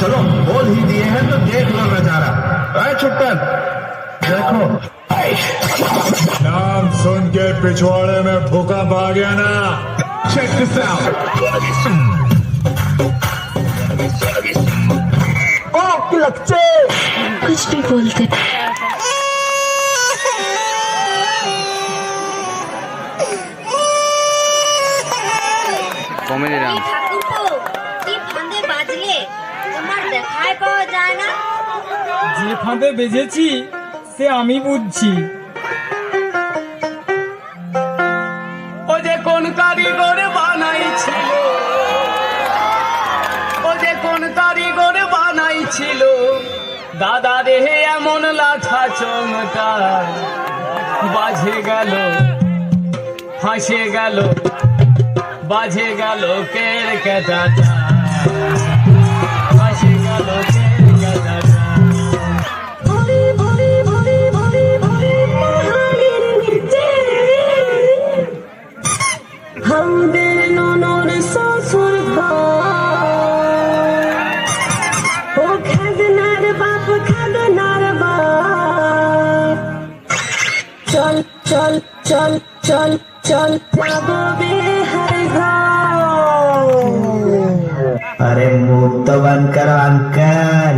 चलो बोल ही दिए हैं तो देख लो नजारा अरे छुट्टन देखो नाम सुन के पिछवाड़े में भूकंप आ गया ना check this out कुछ भी बोलते কমেডি ডান্স তোমার দেখায় পাওয়া যায় না। যে ফাঁদে বেজেছি সে আমি বুঝছি। ও যে কোন কারিগর বানাইছিল, ও যে কোন কারিগর বানাইছিল, দাদা রে এমন লাঠা চমটা বাজে গেল ফাঁসে গেল, বাজে গেল কের কেটাটা চল চল চল চল চল যাব বেহার ঘর আরে মুখ তো বান করো আঙ্কাল